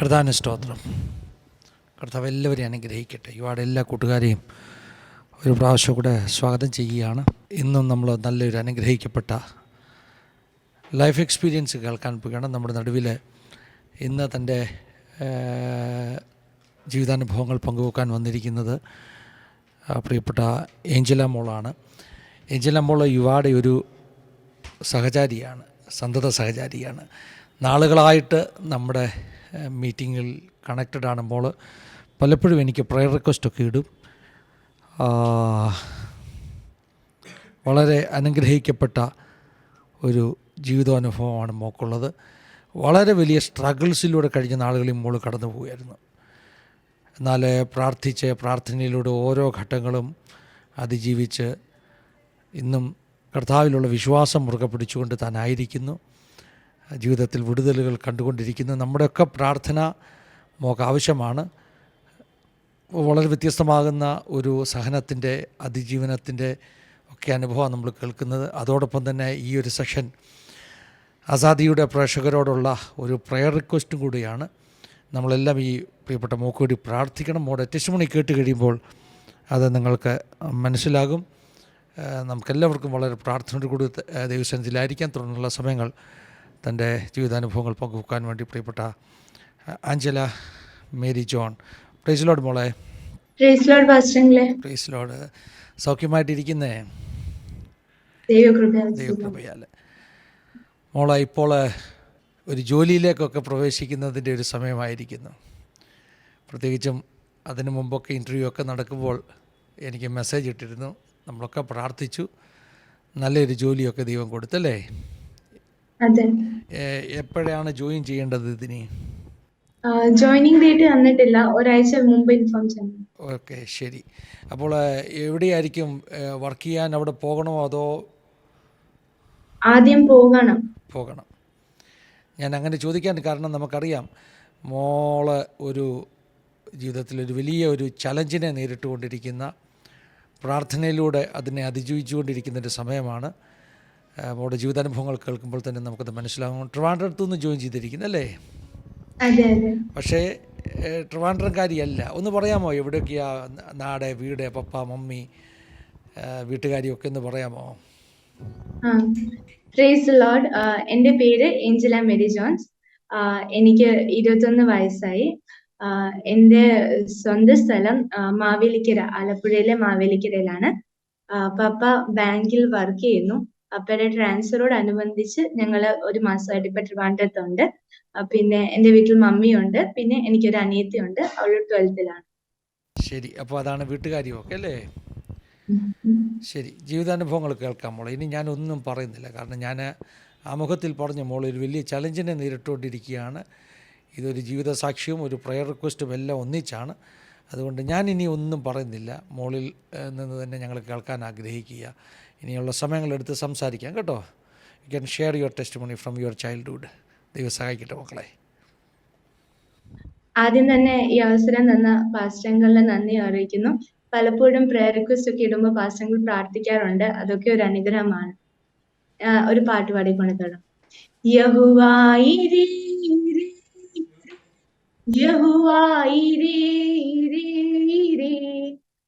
കർത്താവിന് സ്തോത്രം. കർത്താവ് എല്ലാവരെയും അനുഗ്രഹിക്കട്ടെ. ഒരുപാട് എല്ലാ കൂട്ടുകാരെയും ഒരു പ്രാവശ്യം കൂടെ സ്വാഗതം ചെയ്യുകയാണ്. ഇന്നും നമ്മൾ നല്ലൊരു അനുഗ്രഹിക്കപ്പെട്ട ലൈഫ് എക്സ്പീരിയൻസ് കേൾക്കാൻ പോവുകയാണ്. നമ്മുടെ നടുവിൽ ഇന്ന് തന്റെ ജീവിതാനുഭവങ്ങൾ പങ്കുവെക്കാൻ വന്നിരിക്കുന്നത് പ്രിയപ്പെട്ട ഏഞ്ചല മോളാണ്. ഏഞ്ചല മോൾ യുവാടെ ഒരു സഹചാരിയാണ് സന്തത സഹചാരിയാണ്. നാളുകളായിട്ട് നമ്മുടെ മീറ്റിങ്ങിൽ കണക്റ്റഡ് ആണുമ്പോൾ പലപ്പോഴും എനിക്ക് പ്രയർ റിക്വസ്റ്റൊക്കെ ഇടും. വളരെ അനുഗ്രഹിക്കപ്പെട്ട ഒരു ജീവിതാനുഭവമാണ് മോക്കുള്ളത്. വളരെ വലിയ സ്ട്രഗിൾസിലൂടെ കഴിഞ്ഞ നാളുകളിൽ മോൾ കടന്നു പോവുകയായിരുന്നു എന്നാൽ പ്രാർത്ഥിച്ച് പ്രാർത്ഥനയിലൂടെ ഓരോ ഘട്ടങ്ങളും അതിജീവിച്ച് ഇന്നും കർത്താവിലുള്ള വിശ്വാസം മുറുകെ പിടിച്ചുകൊണ്ട് താനായിരിക്കുന്നു. ജീവിതത്തിൽ വിടുതലുകൾ കണ്ടുകൊണ്ടിരിക്കുന്നു നമ്മുടെയൊക്കെ പ്രാർത്ഥന നമുക്ക് ആവശ്യമാണ്. വളരെ വ്യത്യസ്തമാകുന്ന ഒരു സഹനത്തിന്റെ അതിജീവനത്തിന്റെ ഒക്കെ അനുഭവം നമ്മൾ കേൾക്കുന്നത്. അതോടൊപ്പം തന്നെ ഈ ഒരു സെഷൻ ആസാദിയുടെ പ്രേക്ഷകരോടുള്ള ഒരു പ്രയർ റിക്വസ്റ്റും കൂടിയാണ്. നമ്മളെല്ലാം ഈ പ്രിയപ്പെട്ട മൂക്കുകൂടി പ്രാർത്ഥിക്കണം. മോടെ ടെസ്റ്റുമണി കേട്ട് കഴിയുമ്പോൾ അത് നിങ്ങൾക്ക് മനസ്സിലാകും. നമുക്കെല്ലാവർക്കും വളരെ പ്രാർത്ഥനയോട് കൂടി ദൈവസന്നിധിയിലായിരിക്കാൻ തുടർന്നുള്ള സമയങ്ങൾ തന്റെ ജീവിതാനുഭവങ്ങൾ പങ്കുവെക്കാൻ വേണ്ടി പ്രിയപ്പെട്ട Angela Mary John. Praise lord മോളെ. പ്രൈസ് ലോർഡ് പാസ്റ്ററിങ്ങളെ. പ്രൈസ് ലോഡ് സൗഖ്യമായിട്ടിരിക്കുന്നേ? ദൈവകൃപ ദൈവകൃപയാൽ. മോളെ ഇപ്പോൾ ഒരു ജോലിയിലേക്കൊക്കെ പ്രവേശിക്കുന്നതിന്റെ ഒരു സമയമായിരിക്കുന്നു. പ്രത്യേകിച്ചും അതിനു മുമ്പൊക്കെ ഇന്റർവ്യൂ ഒക്കെ നടക്കുമ്പോൾ എനിക്ക് മെസ്സേജ് ഇട്ടിരുന്നു. നമ്മളൊക്കെ പ്രാർത്ഥിച്ചു. നല്ലൊരു ജോലിയൊക്കെ ദൈവം കൊടുത്തല്ലേ? എപ്പോഴാണ് ജോയിൻ ചെയ്യേണ്ടത് ഇതിന്? ജോയിനിങ് ഡേറ്റ് തന്നിട്ടില്ല. ഒരാഴ്ച മുമ്പ് ഇൻഫോം ചെയ്യണം. ഓക്കെ ശരി. അപ്പോൾ എവിടെയായിരിക്കും വർക്ക് ചെയ്യാൻ അവിടെ പോകണോ അതോ? ആദ്യം പോകണം. പോകണം. ഞാൻ അങ്ങനെ ചോദിക്കാൻ കാരണം നമുക്കറിയാം മോൾ ഒരു ജീവിതത്തിൽ ഒരു വലിയ ഒരു ചലഞ്ചിനെ നേരിട്ടുകൊണ്ടിരിക്കുന്ന പ്രാർത്ഥനയിലൂടെ അതിനെ അതിജീവിച്ചുകൊണ്ടിരിക്കുന്ന ഒരു സമയമാണ്. മോളുടെ ജീവിതാനുഭവങ്ങൾ കേൾക്കുമ്പോൾ തന്നെ നമുക്കത് മനസ്സിലാകും ട്രിവാൻഡ്രത്തു നിന്ന് ജോയിൻ ചെയ്തിരിക്കുന്നു അല്ലേ? പക്ഷേ ട്രിവാൻഡ്രക്കാരിയല്ല ട്രിവാൻഡ്രംകാരിയല്ല. ഒന്ന് പറയാമോ? എവിടെയൊക്കെയാ നാട് വീട് പപ്പ മമ്മി വീട്ടുകാരിയൊക്കെ ഒന്ന് പറയാമോ? പ്രൈസ് ലോർഡ് എന്റെ പേര് ഏഞ്ചല മേരി ജോൺസ് എനിക്ക് ഇരുപത്തൊന്ന് വയസ്സായി. എന്റെ സ്വന്തം സ്ഥലം മാവേലിക്കര ആലപ്പുഴയിലെ മാവേലിക്കരയിലാണ്. പപ്പ ബാങ്കിൽ വർക്ക് ചെയ്യുന്നു. പപ്പയുടെ ട്രാൻസ്ഫറോടനുബന്ധിച്ച് ഞങ്ങൾ ഒരു മാസമായിട്ട് ഇപ്പൊ ട്രിവാൻഡ്രത്തുണ്ട്. പിന്നെ എന്റെ വീട്ടിൽ മമ്മിയുണ്ട്. പിന്നെ എനിക്കൊരു അനിയത്തിയുണ്ട്. അവൾ ട്വൽത്തിലാണ്. ശരി. അപ്പോൾ അതാണ് വീട്ടുകാരിയൊക്കെ അല്ലേ? ശരി. ജീവിതാനുഭവങ്ങൾ കേൾക്കാം മോളെ. ഇനി ഞാൻ ഒന്നും പറയുന്നില്ല. കാരണം ഞാൻ ആമുഖത്തിൽ പറഞ്ഞ മോൾ ഒരു വലിയ ചലഞ്ചിനെ നേരിട്ടുകൊണ്ടിരിക്കുകയാണ് ഇതൊരു ജീവിത സാക്ഷ്യവും ഒരു പ്രയർ റിക്വസ്റ്റും എല്ലാം ഒന്നിച്ചാണ്. അതുകൊണ്ട് ഞാൻ ഇനി ഒന്നും പറയുന്നില്ല. മോളിൽ നിന്ന് തന്നെ ഞങ്ങൾ കേൾക്കാൻ ആഗ്രഹിക്കുക. ഇനിയുള്ള സമയങ്ങളെടുത്ത് സംസാരിക്കാം കേട്ടോ. You can share your testimony from your childhood ദൈവം സഹായിക്കട്ടെ മക്കളെ. ആദ്യം തന്നെ ഈ അവസരം തന്ന പാസ്റ്റങ്ങളിലെ നന്ദി അറിയിക്കുന്നു. പലപ്പോഴും പ്രയർ റിക്വസ്റ്റ് ഒക്കെ ഇടുമ്പോൾ പാസ്റ്റങ്ങൾ പ്രാർത്ഥിക്കാറുണ്ട്. അതൊക്കെ ഒരു അനുഗ്രഹമാണ്. ഒരു പാട്ട് പാടിക്കൊണ്ട് തുടങ്ങും യഹുവായി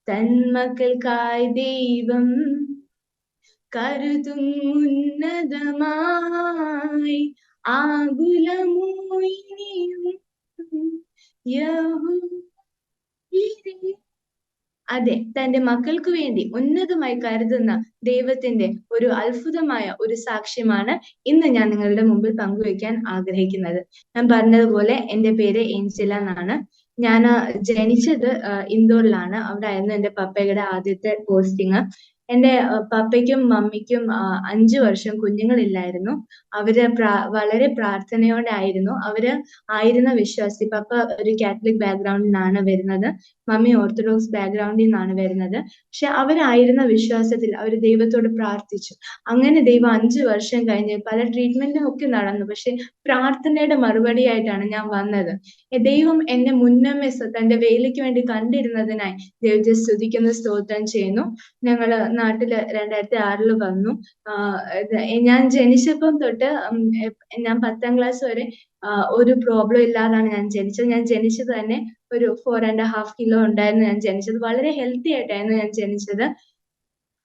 തന്മക്കൾക്കായി ദൈവം കരുതും ഉന്നതമായി ആകുലമോ ഇനിയും യഹോവയിരേ. അതെ തന്റെ മക്കൾക്ക് വേണ്ടി ഉന്നതമായി കരുതുന്ന ദൈവത്തിന്റെ ഒരു അത്ഭുതമായ ഒരു സാക്ഷ്യമാണ് ഇന്ന് ഞാൻ നിങ്ങളുടെ മുമ്പിൽ പങ്കുവെക്കാൻ ആഗ്രഹിക്കുന്നത്. ഞാൻ പറഞ്ഞതുപോലെ എന്റെ പേര് ഏഞ്ചല എന്നാണ്. ഞാൻ ജനിച്ചത് ഇന്ദോറിലാണ്. അവിടെ ആയിരുന്നു എന്റെ പപ്പയുടെ ആദ്യത്തെ പോസ്റ്റിംഗ് എന്റെ പപ്പയ്ക്കും മമ്മിക്കും അഞ്ചു വർഷം കുഞ്ഞുങ്ങളില്ലായിരുന്നു. അവർ വളരെ പ്രാർത്ഥനയോടെ ആയിരുന്നു അവർ ആയിരുന്ന വിശ്വാസി പപ്പ ഒരു കാത്തലിക് ബാക്ക്ഗ്രൗണ്ടിൽ നിന്നാണ് വരുന്നത്. മമ്മി ഓർത്തഡോക്സ് ബാക്ക്ഗ്രൗണ്ടിൽ നിന്നാണ് വരുന്നത്. പക്ഷെ അവരായിരുന്ന വിശ്വാസത്തിൽ അവർ ദൈവത്തോട് പ്രാർത്ഥിച്ചു. അങ്ങനെ ദൈവം അഞ്ചു വർഷം കഴിഞ്ഞ് പല ട്രീറ്റ്മെന്റും ഒക്കെ നടന്നു. പക്ഷെ പ്രാർത്ഥനയുടെ മറുപടി ആയിട്ടാണ് ഞാൻ വന്നത്. ദൈവം എന്നെ മുന്നമേ തന്റെ വേലയ്ക്ക് വേണ്ടി കണ്ടിരുന്നതിനായി ദൈവത്തെ സ്തുതിക്കുന്ന സ്തോത്രം ചെയ്യുന്നു. ഞങ്ങൾ നാട്ടിൽ രണ്ടായിരത്തി ആറിൽ വന്നു. ഞാൻ ജനിച്ചപ്പം തൊട്ട് ഞാൻ പത്താം ക്ലാസ് വരെ ഒരു പ്രോബ്ലം ഇല്ലാതാണ് ഞാൻ ജനിച്ചത്. ഞാൻ ജനിച്ചത് തന്നെ ഒരു ഫോർ ആൻഡ് ഹാഫ് കിലോ ഉണ്ടായിരുന്നു ഞാൻ ജനിച്ചത്. വളരെ ഹെൽത്തി ആയിട്ടായിരുന്നു ഞാൻ ജനിച്ചത്.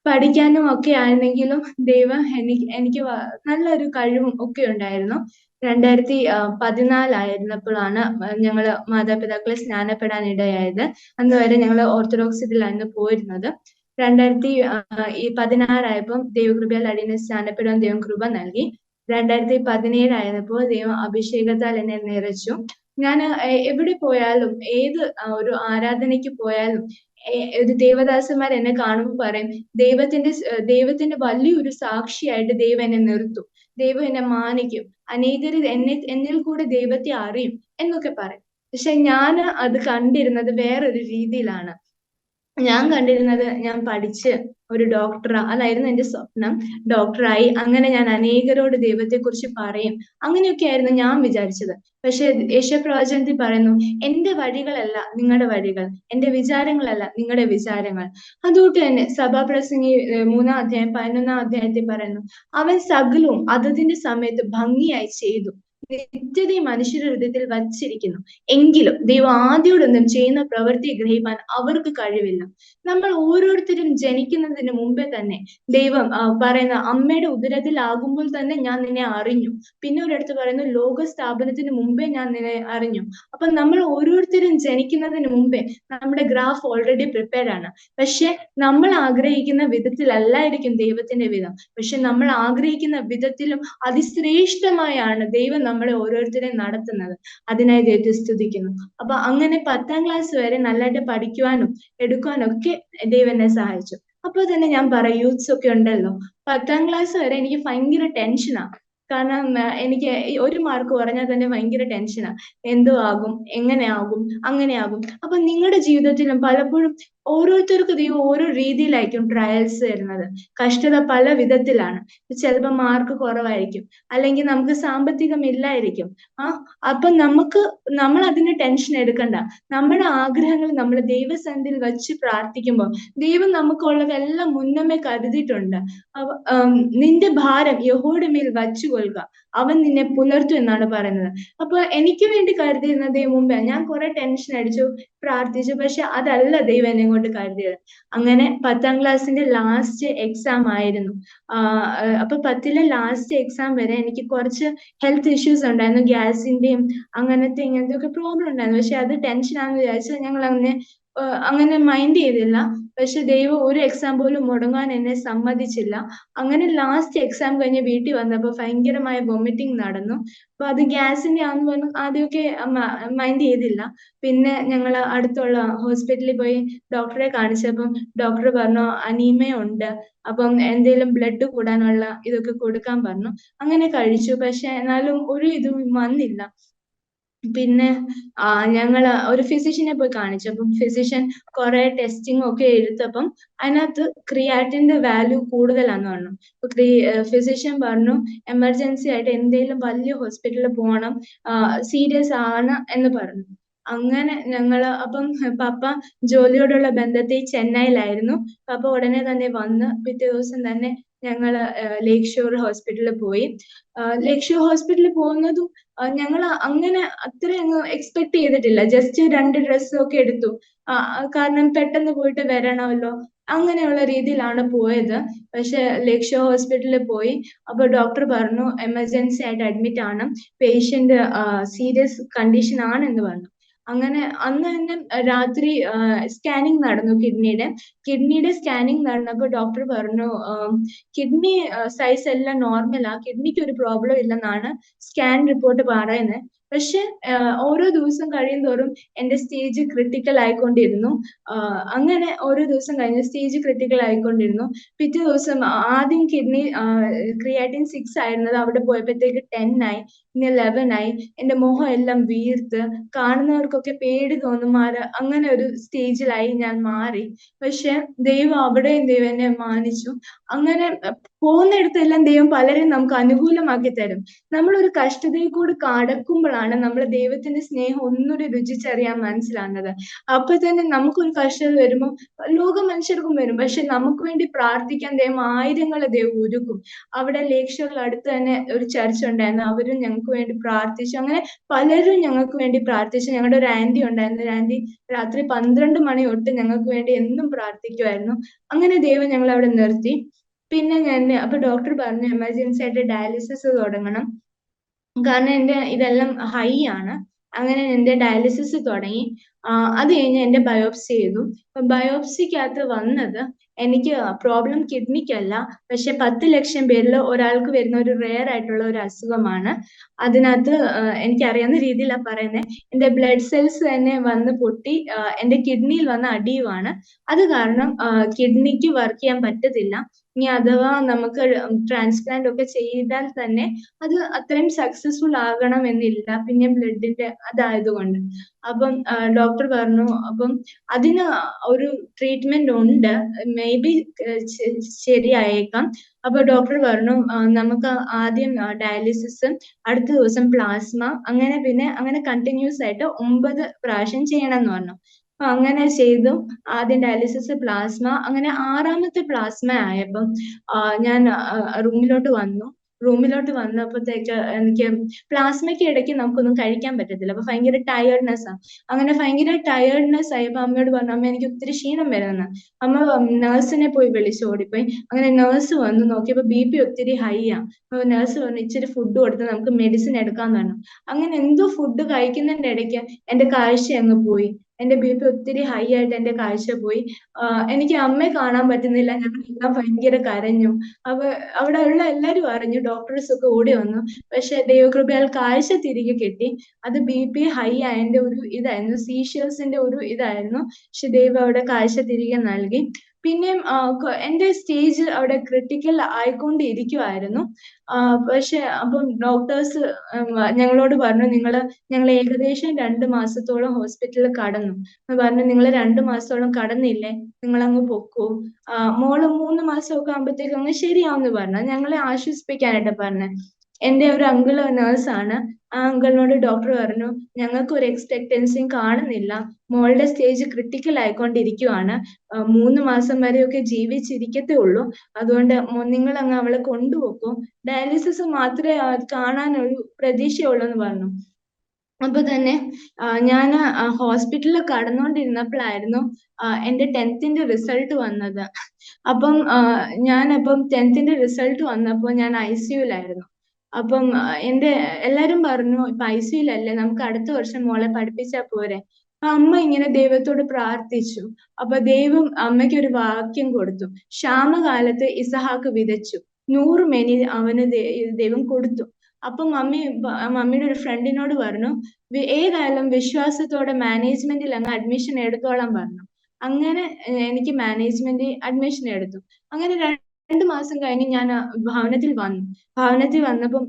പഠിക്കാനും ഒക്കെ ആയിരുന്നെങ്കിലും ദൈവം എനിക്ക് എനിക്ക് നല്ലൊരു കഴിവും ഒക്കെ ഉണ്ടായിരുന്നു. രണ്ടായിരത്തി പതിനാലായിരുന്നപ്പോഴാണ് ഞങ്ങൾ മാതാപിതാക്കളെ സ്നാനപ്പെടാൻ ഇടയായത് അന്ന് വരെ ഞങ്ങൾ ഓർത്തഡോക്സ് ഇതിലായിരുന്നു പോയിരുന്നത്. രണ്ടായിരത്തി ഈ പതിനാറായപ്പോൾ ദൈവകൃപയാൽ അടിയനെ സ്നാനപ്പെടാൻ ദൈവം കൃപ നൽകി. രണ്ടായിരത്തി പതിനേഴായിരുന്നപ്പോൾ ദൈവം അഭിഷേകത്താൽ എന്നെ നിറച്ചു. ഞാൻ എവിടെ പോയാലും ഏത് ഒരു ആരാധനയ്ക്ക് പോയാലും ഒരു ദേവദാസന്മാർ എന്നെ കാണുമ്പോൾ പറയും ദൈവത്തിന്റെ ദൈവത്തിന്റെ വലിയൊരു സാക്ഷിയായിട്ട് ദൈവം എന്നെ നിർത്തും. ദൈവം എന്നെ മാനിക്കും. അനേകർ എന്നെ എന്നിൽ കൂടെ ദൈവത്തെ അറിയും എന്നൊക്കെ പറയും. പക്ഷെ ഞാൻ അത് കണ്ടിരുന്നത് വേറൊരു രീതിയിലാണ്. ഞാൻ കണ്ടിരുന്നത് ഞാൻ പഠിച്ച് ഒരു ഡോക്ടർ അതായിരുന്നു എന്റെ സ്വപ്നം. ഡോക്ടറായി അങ്ങനെ ഞാൻ അനേകരോട് ദൈവത്തെക്കുറിച്ച് പറയും. അങ്ങനെയൊക്കെ ആയിരുന്നു ഞാൻ വിചാരിച്ചത്. പക്ഷെ യേശുപ്രവചനത്തിൽ പറയുന്നു എന്റെ വഴികളല്ല നിങ്ങളുടെ വഴികൾ. എന്റെ വിചാരങ്ങളല്ല നിങ്ങളുടെ വിചാരങ്ങൾ. അതുകൊണ്ട് തന്നെ സഭാപ്രസംഗി മൂന്നാം അധ്യായം പതിനൊന്നാം അധ്യായത്തിൽ പറയുന്നു അവൻ സകലവും അതതിന്റെ സമയത്ത് ഭംഗിയായി ചെയ്തു. നിത്യതയും മനുഷ്യരുടെ ഹൃദയത്തിൽ വച്ചിരിക്കുന്നു. എങ്കിലും ദൈവം ആദ്യോടൊന്നും ചെയ്യുന്ന പ്രവൃത്തി ഗ്രഹിപ്പാൻ അവർക്ക് കഴിവില്ല. നമ്മൾ ഓരോരുത്തരും ജനിക്കുന്നതിന് മുമ്പേ തന്നെ ദൈവം പറയുന്ന അമ്മയുടെ ഉദരത്തിലാകുമ്പോൾ തന്നെ ഞാൻ നിന്നെ അറിഞ്ഞു. പിന്നെ ഒരിടത്ത് പറയുന്നു ലോക സ്ഥാപനത്തിന് മുമ്പേ ഞാൻ നിന്നെ അറിഞ്ഞു. അപ്പൊ നമ്മൾ ഓരോരുത്തരും ജനിക്കുന്നതിന് മുമ്പേ നമ്മുടെ ഗ്രാഫ് ഓൾറെഡി പ്രിപ്പയർഡ് ആണ്. പക്ഷെ നമ്മൾ ആഗ്രഹിക്കുന്ന വിധത്തിലല്ലായിരിക്കും ദൈവത്തിന്റെ വിധം. പക്ഷെ നമ്മൾ ആഗ്രഹിക്കുന്ന വിധത്തിലും അതിശ്രേഷ്ഠമായാണ് ദൈവം നമ്മളെ ഓരോരുത്തരെ നടത്തുന്നത്. അതിനായി ദൈവത്തെ സ്തുതിക്കുന്നു. അപ്പൊ അങ്ങനെ പത്താം ക്ലാസ് വരെ നല്ലതായിട്ട് പഠിക്കുവാനും എടുക്കുവാനും ഒക്കെ ദൈവം എന്നെ സഹായിച്ചു. അപ്പൊ തന്നെ ഞാൻ പറയും യൂത്ത്സ് ഒക്കെ ഉണ്ടല്ലോ. പത്താം ക്ലാസ് വരെ എനിക്ക് ഭയങ്കര ടെൻഷനാ കാരണം എനിക്ക് ഒരു മാർക്ക് കുറഞ്ഞാൽ തന്നെ ഭയങ്കര ടെൻഷനാ എന്തോ ആകും എങ്ങനെ ആകും അങ്ങനെ ആകും. അപ്പൊ നിങ്ങളുടെ ജീവിതത്തിലും പലപ്പോഴും ഓരോരുത്തർക്കും ദൈവം ഓരോ രീതിയിലായിരിക്കും ട്രയൽസ് വരുന്നത്. കഷ്ടത പല വിധത്തിലാണ്. ചിലപ്പോൾ മാർക്ക് കുറവായിരിക്കും. അല്ലെങ്കിൽ നമുക്ക് സാമ്പത്തികം ഇല്ലായിരിക്കും. ആ അപ്പൊ നമുക്ക് നമ്മൾ അതിന് ടെൻഷൻ എടുക്കണ്ട. നമ്മുടെ ആഗ്രഹങ്ങൾ നമ്മൾ ദൈവസന്നിധിയിൽ വെച്ച് പ്രാർത്ഥിക്കുമ്പോൾ ദൈവം നമുക്കുള്ളതെല്ലാം മുന്നമേ കരുതിയിട്ടുണ്ട്. നിന്റെ ഭാരം യഹോയുടെ മേൽ വച്ചു കൊള്ളുക. അവൻ നിന്നെ പുലർത്തും എന്നാണ് പറയുന്നത്. അപ്പൊ എനിക്ക് വേണ്ടി കരുതിയിരുന്ന ദൈവം മുമ്പേ ഞാൻ കുറെ ടെൻഷൻ അടിച്ചു പ്രാർത്ഥിച്ചു. പക്ഷെ അതല്ല ദൈവം എന്നെ കൊണ്ട് കരുതിയത്. അങ്ങനെ പത്താം ക്ലാസ്സിന്റെ ലാസ്റ്റ് എക്സാം ആയിരുന്നു. അപ്പൊ പത്തിലെ ലാസ്റ്റ് എക്സാം വരെ എനിക്ക് കുറച്ച് ഹെൽത്ത് ഇഷ്യൂസ് ഉണ്ടായിരുന്നു. ഗ്യാസിന്റെയും അങ്ങനത്തെ ഇങ്ങനത്തെ ഒക്കെ പ്രോബ്ലം ഉണ്ടായിരുന്നു. പക്ഷെ അത് ടെൻഷൻ ആണെന്ന് വിചാരിച്ചാൽ ഞങ്ങൾ അങ്ങനെ അങ്ങനെ മൈൻഡ് ചെയ്തില്ല. പക്ഷെ ദൈവം ഒരു എക്സാം പോലും മുടങ്ങാൻ എന്നെ സമ്മതിച്ചില്ല. അങ്ങനെ ലാസ്റ്റ് എക്സാം കഴിഞ്ഞ് വീട്ടിൽ വന്നപ്പോൾ ഭയങ്കരമായ വൊമിറ്റിംഗ് നടന്നു. അപ്പൊ അത് ഗ്യാസിന്റെ ആണെന്ന് പറഞ്ഞു ആദ്യമൊക്കെ മൈൻഡ് ചെയ്തില്ല. പിന്നെ ഞങ്ങൾ അടുത്തുള്ള ഹോസ്പിറ്റലിൽ പോയി ഡോക്ടറെ കാണിച്ചപ്പം ഡോക്ടർ പറഞ്ഞു അനീമിയ ഉണ്ട്. അപ്പം എന്തെങ്കിലും ബ്ലഡ് കൂടാനുള്ള ഇതൊക്കെ കൊടുക്കാൻ പറഞ്ഞു. അങ്ങനെ കഴിച്ചു. പക്ഷെ എന്നാലും ഒരു ഇതും വന്നില്ല. പിന്നെ ആ ഞങ്ങൾ ഒരു ഫിസിഷ്യനെ പോയി കാണിച്ചു. അപ്പം ഫിസിഷ്യൻ കുറെ ടെസ്റ്റിംഗ് ഒക്കെ എടുത്തപ്പം അതിനകത്ത് ക്രിയാറ്റിന്റെ വാല്യൂ കൂടുതലാന്ന് പറഞ്ഞു. ഫിസിഷ്യൻ പറഞ്ഞു എമർജൻസി ആയിട്ട് എന്തെങ്കിലും വലിയ ഹോസ്പിറ്റലിൽ പോകണം സീരിയസ് ആണ് എന്ന് പറഞ്ഞു. അങ്ങനെ ഞങ്ങൾ അപ്പം പപ്പ ജോലിയോടുള്ള ബന്ധത്തിൽ ചെന്നൈയിലായിരുന്നു. പപ്പ ഉടനെ തന്നെ വന്ന് പിറ്റേ ദിവസം തന്നെ ഞങ്ങൾ ലേക്ക് ഷോർ ഹോസ്പിറ്റലിൽ പോയി. ലേക്ക് ഷോർ ഹോസ്പിറ്റലിൽ പോകുന്നതും ഞങ്ങൾ അങ്ങനെ അത്ര അങ്ങ് എക്സ്പെക്ട് ചെയ്തിട്ടില്ല. ജസ്റ്റ് രണ്ട് ഡ്രസ്സും ഒക്കെ എടുത്തു. കാരണം പെട്ടെന്ന് പോയിട്ട് വരണമല്ലോ. അങ്ങനെയുള്ള രീതിയിലാണ് പോയത്. പക്ഷെ ലക്ഷ്യ ഹോസ്പിറ്റലിൽ പോയി. അപ്പൊ ഡോക്ടർ പറഞ്ഞു എമർജൻസി ആയിട്ട് അഡ്മിറ്റ് ആണ്. പേഷ്യന്റ് സീരിയസ് കണ്ടീഷൻ ആണെന്ന് പറഞ്ഞു. അങ്ങനെ അന്ന് തന്നെ രാത്രി സ്കാനിങ് നടന്നു കിഡ്നിയുടെ. കിഡ്നിയുടെ സ്കാനിങ് നടന്നപ്പോൾ ഡോക്ടർ പറഞ്ഞു കിഡ്നി സൈസ് എല്ലാം നോർമലാ കിഡ്നിക്ക് ഒരു പ്രോബ്ലം ഇല്ലെന്നാണ് സ്കാൻ റിപ്പോർട്ട് പറയുന്നത്. പക്ഷെ ഓരോ ദിവസം കഴിയും തോറും എന്റെ സ്റ്റേജ് ക്രിട്ടിക്കൽ ആയിക്കൊണ്ടിരുന്നു അങ്ങനെ ഓരോ ദിവസം കഴിഞ്ഞ് സ്റ്റേജ് ക്രിട്ടിക്കൽ ആയിക്കൊണ്ടിരുന്നു. പിറ്റേ ദിവസം ആദ്യം കിഡ്നി ക്രിയാറ്റിൻ സിക്സ് ആയിരുന്നത് അവിടെ പോയപ്പോഴത്തേക്ക് ടെൻ ആയി പിന്നെ ലെവൻ ആയി. എന്റെ മുഖം എല്ലാം വീർത്ത് കാണുന്നവർക്കൊക്കെ പേടി തോന്നും മാറി അങ്ങനെ ഒരു സ്റ്റേജിലായി ഞാൻ മാറി. പക്ഷെ ദൈവം അവിടെയും ദൈവം എന്നെ മാനിച്ചു. അങ്ങനെ പോകുന്നിടത്തെല്ലാം ദൈവം പലരെയും നമുക്ക് അനുകൂലമാക്കി തരും നമ്മളൊരു കഷ്ടതയിൽ കൂടി കടക്കുമ്പോഴാണ് കഴിയുമ്പോഴാണ് നമ്മൾ ദൈവത്തിന്റെ സ്നേഹം ഒന്നുകൂടി രുചിച്ചറിയാൻ മനസ്സിലാകുന്നത്. അപ്പൊ തന്നെ നമുക്കൊരു കഷ്ടത വരുമ്പോൾ ലോക മനുഷ്യർക്കും വരും. പക്ഷെ നമുക്ക് വേണ്ടി പ്രാർത്ഥിക്കാൻ ദൈവം ആയിരങ്ങളെ ദൈവം ഒരുക്കും. അവിടെ ലേക്ഷകളുടെ അടുത്ത് തന്നെ ഒരു ചർച്ച ഉണ്ടായിരുന്നു. അവരും ഞങ്ങൾക്ക് വേണ്ടി പ്രാർത്ഥിച്ചു. അങ്ങനെ പലരും ഞങ്ങൾക്ക് വേണ്ടി പ്രാർത്ഥിച്ചു. ഞങ്ങളുടെ ഒരു ആന്റി ഉണ്ടായിരുന്നു. ആന്റി രാത്രി പന്ത്രണ്ട് മണി തൊട്ട് ഞങ്ങൾക്ക് വേണ്ടി എന്നും പ്രാർത്ഥിക്കുമായിരുന്നു അങ്ങനെ ദൈവം ഞങ്ങൾ അവിടെ നിർത്തി. പിന്നെ ഞാൻ അപ്പൊ ഡോക്ടർ പറഞ്ഞു എമർജൻസി ആയിട്ട് ഡയാലിസിസ് തുടങ്ങണം. കാരണം എന്റെ ഇതെല്ലാം ഹൈ ആണ്. അങ്ങനെ എന്റെ ഡയാലിസിസ് തുടങ്ങി. അത് കഴിഞ്ഞ് എന്റെ ബയോപ്സി ചെയ്തു ബയോപ്സിക്കകത്ത് വന്നത് എനിക്ക് പ്രോബ്ലം കിഡ്നിക്കല്ല പക്ഷെ പത്ത് ലക്ഷം പേരിൽ ഒരാൾക്ക് വരുന്ന ഒരു റെയർ ആയിട്ടുള്ള ഒരു അസുഖമാണ്. അതിനകത്ത് എനിക്കറിയാവുന്ന രീതിയിലാണ് പറയുന്നത് എന്റെ ബ്ലഡ് സെൽസ് തന്നെ വന്ന് പൊട്ടി എന്റെ കിഡ്നിയിൽ വന്ന അടിയുമാണ്. അത് കാരണം കിഡ്നിക്ക് വർക്ക് ചെയ്യാൻ പറ്റത്തില്ല. ഇനി അഥവാ നമുക്ക് ട്രാൻസ്പ്ലാന്റ് ഒക്കെ ചെയ്താൽ തന്നെ അത് അത്രയും സക്സസ്ഫുൾ ആകണം എന്നില്ല. പിന്നെ ബ്ലഡിന്റെ അതായതുകൊണ്ട് അപ്പം ഡോക്ടർ പറഞ്ഞു അപ്പം അതിന് ഒരു ട്രീറ്റ്മെന്റ് ഉണ്ട്. മേ ബി ശരിയായേക്കാം. അപ്പൊ ഡോക്ടർ പറഞ്ഞു നമുക്ക് ആദ്യം ഡയാലിസിസ് അടുത്ത ദിവസം പ്ലാസ്മ അങ്ങനെ പിന്നെ അങ്ങനെ കണ്ടിന്യൂസ് ആയിട്ട് ഒമ്പത് പ്രാവശ്യം ചെയ്യണം എന്ന് പറഞ്ഞു. അപ്പൊ അങ്ങനെ ചെയ്തു. ആദ്യം ഡയാലിസിസ് പ്ലാസ്മ അങ്ങനെ ആറാമത്തെ പ്ലാസ്മ ആയപ്പം ഞാൻ റൂമിലോട്ട് വന്നു. റൂമിലോട്ട് വന്നപ്പോഴത്തേക്ക് എനിക്ക് പ്ലാസ്മയ്ക്ക് ഇടയ്ക്ക് നമുക്കൊന്നും കഴിക്കാൻ പറ്റത്തില്ല. അപ്പൊ ഭയങ്കര ടയർഡ്നെസ് ആ. അങ്ങനെ ഭയങ്കര ടയർഡ്നെസ് ആയപ്പോ അമ്മയോട് പറഞ്ഞു അമ്മ എനിക്ക് ഒത്തിരി ക്ഷീണം വരുന്ന അമ്മ നേഴ്സിനെ പോയി വിളിച്ചു ഓടിപ്പോയി. അങ്ങനെ നേഴ്സ് വന്ന് നോക്കിയപ്പോ ബി പി ഒത്തിരി ഹൈ ആ. അപ്പൊ നേഴ്സ് പറഞ്ഞു ഇച്ചിരി ഫുഡ് കൊടുത്ത് നമുക്ക് മെഡിസിൻ എടുക്കാന്ന് പറഞ്ഞു. അങ്ങനെ എന്തോ ഫുഡ് കഴിക്കുന്നതിന്റെ ഇടയ്ക്ക് എന്റെ കാഴ്ച അങ്ങ് പോയി. എന്റെ ബി പി ഒത്തിരി ഹൈ ആയിട്ട് എന്റെ കാഴ്ച പോയി. എനിക്ക് അമ്മയെ കാണാൻ പറ്റുന്നില്ല. ഞങ്ങളെല്ലാം ഭയങ്കര കരഞ്ഞു. അപ്പൊ അവിടെ ഉള്ള എല്ലാരും അറിഞ്ഞു. ഡോക്ടേഴ്സ് ഒക്കെ ഓടി വന്നു. പക്ഷെ ദൈവകൃപയാൽ കാഴ്ച തിരികെ കിട്ടി. അത് ബി പി ഹൈ ആയതിന്റെ ഒരു ഇതായിരുന്നു. സീഷ്യൽസിന്റെ ഒരു ഇതായിരുന്നു. പക്ഷെ ദൈവം അവിടെ കാഴ്ച തിരികെ നൽകി. പിന്നെയും എന്റെ സ്റ്റേജ് അവിടെ ക്രിട്ടിക്കൽ ആയിക്കൊണ്ടിരിക്കുമായിരുന്നു പക്ഷെ അപ്പം ഡോക്ടേഴ്സ് ഞങ്ങളോട് പറഞ്ഞു നിങ്ങൾ ഞങ്ങൾ ഏകദേശം രണ്ട് മാസത്തോളം ഹോസ്പിറ്റലിൽ കടന്നു. പറഞ്ഞു നിങ്ങൾ രണ്ട് മാസത്തോളം കടന്നില്ലേ? നിങ്ങൾ അങ്ങ് പൊക്കൂ മോൾ മൂന്ന് മാസമൊക്കെ ആകുമ്പോഴത്തേക്കും അങ്ങ് ശരിയാവുമെന്ന് പറഞ്ഞു. ഞങ്ങളെ ആശ്വസിപ്പിക്കാനായിട്ട് പറഞ്ഞു. എന്റെ ഒരു അങ്കിൾ ആണ്. ആ അങ്കിളിനോട് ഡോക്ടർ പറഞ്ഞു ഞങ്ങൾക്ക് ഒരു എക്സ്പെക്ടൻസിയും കാണുന്നില്ല. മോളുടെ സ്റ്റേജ് ക്രിട്ടിക്കൽ ആയിക്കൊണ്ടിരിക്കുവാണ്. മൂന്ന് മാസം വരെയൊക്കെ ജീവിച്ചിരിക്കത്തേ ഉള്ളൂ. അതുകൊണ്ട് നിങ്ങൾ അങ്ങ് അവളെ കൊണ്ടുപോക്കോ. ഡയാലിസിസ് മാത്രമേ കാണാനൊരു പ്രതീക്ഷയുള്ളൂ എന്ന് പറഞ്ഞു. അപ്പൊ തന്നെ ഞാൻ ഹോസ്പിറ്റലിൽ കടന്നുകൊണ്ടിരുന്നപ്പോഴായിരുന്നു എന്റെ ടെൻത്തിന്റെ റിസൾട്ട് വന്നത്. അപ്പം ഞാനപ്പം ടെൻത്തിന്റെ റിസൾട്ട് വന്നപ്പോൾ ഞാൻ ഐ സിയുലായിരുന്നു അപ്പം എന്റെ എല്ലാരും പറഞ്ഞു ഇപ്പൊ ഐ സിയുലല്ലേ നമുക്ക് അടുത്ത വർഷം മോളെ പഠിപ്പിച്ചാ പോരെ. അപ്പൊ അമ്മ ഇങ്ങനെ ദൈവത്തോട് പ്രാർത്ഥിച്ചു. അപ്പൊ ദൈവം അമ്മയ്ക്ക് ഒരു വാക്യം കൊടുത്തു. ക്ഷാമകാലത്ത് ഇസഹാക്ക് വിതച്ചു. നൂറ് മെനി അവന് ദൈവം കൊടുത്തു. അപ്പൊ മമ്മി മമ്മിയുടെ ഒരു ഫ്രണ്ടിനോട് പറഞ്ഞു ഏതായാലും വിശ്വാസത്തോടെ മാനേജ്മെന്റിൽ അങ്ങ് അഡ്മിഷൻ എടുത്തോളാൻ പറഞ്ഞു. അങ്ങനെ എനിക്ക് മാനേജ്മെന്റ് അഡ്മിഷൻ എടുത്തു. അങ്ങനെ രണ്ട് മാസം കഴിഞ്ഞ് ഞാൻ ഭവനത്തിൽ വന്നു. ഭവനത്തിൽ വന്നപ്പം